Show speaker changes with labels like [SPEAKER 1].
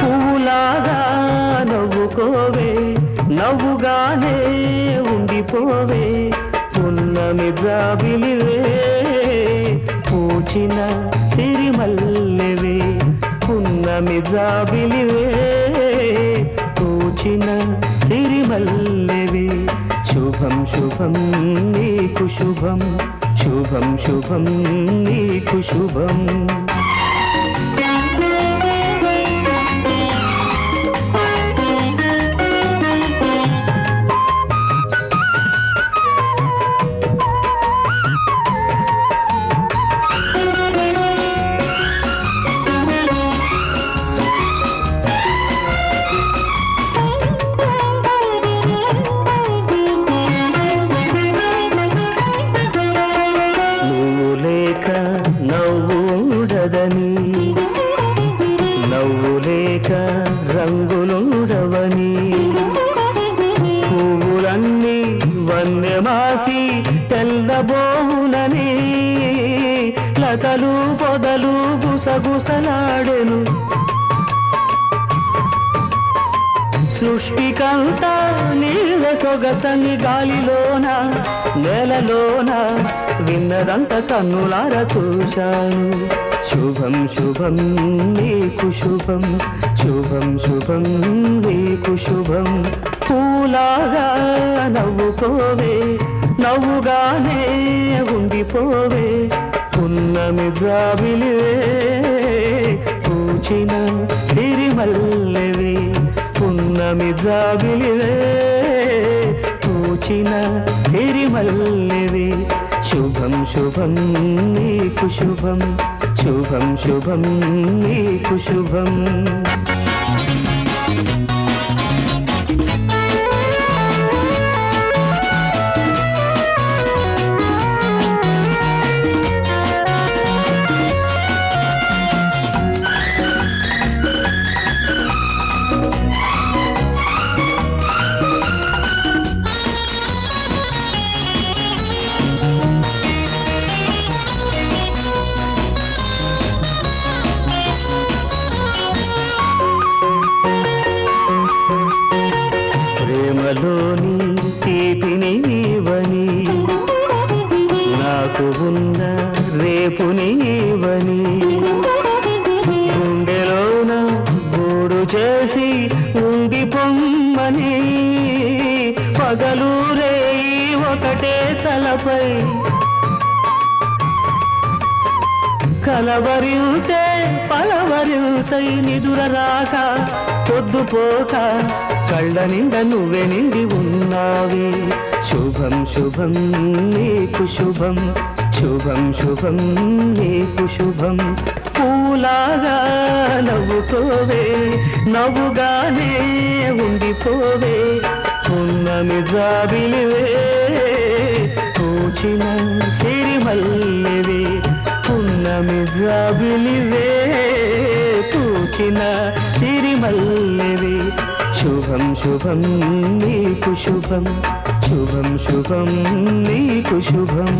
[SPEAKER 1] పూలాగా నవ్వుకోవే నవ్వుగానే ఉండిపోవే పున్నమి జాబిలివే పూచిన సిరిమల్లెవే పున్నమి జాబిలివే పూచిన సిరిమల్లెవే శుభం శుభం నీకు శుభం. శుభం శుభం నీకు శుభం. లతలు పొదలు గుసగుసలాడెను. సృష్టికంతా నీల సొగసని గాలిలోన నేలలోన విన్నదంత కన్నులార చూశాను. శుభం శుభం నీకు శుభం శుభం శుభం నీకు శుభం. పూలాగా నవ్వుకోవే నవ్వుగానే ఉండిపోవే పున్నమి జాబిలివే పూచిన సిరిమల్లెవే పున్నమి జాబిలివే పూచిన సిరిమల్లెవే శుభం శుభం నీకు శుభం. శుభం శుభం నీకు శుభం. నాకు ఉందా రేపు నీవని. గుండెలోన గూడు చేసి ఉండి పొమ్మని పగలు రేయి ఒకటే తలపై. కలవరితే పలవరితై నిదుర రాక పొద్దుపోక కళ్ళ నిండ నువ్వే నిండి ఉన్నావే. శుభం శుభం నీకు శుభం. శుభం శుభం నీకు శుభం. పూలాగా నవ్వుకోవే నవ్వుగానే ఉండిపోవే. ఉన్నమి జాబిలివే పూచిన సిరిమల్లివే ఉన్నమి జాబిలివే పూచిన సిరిమల్లివే శుభం శుభం నీకు శుభం. శుభం శుభం నీకు శుభం.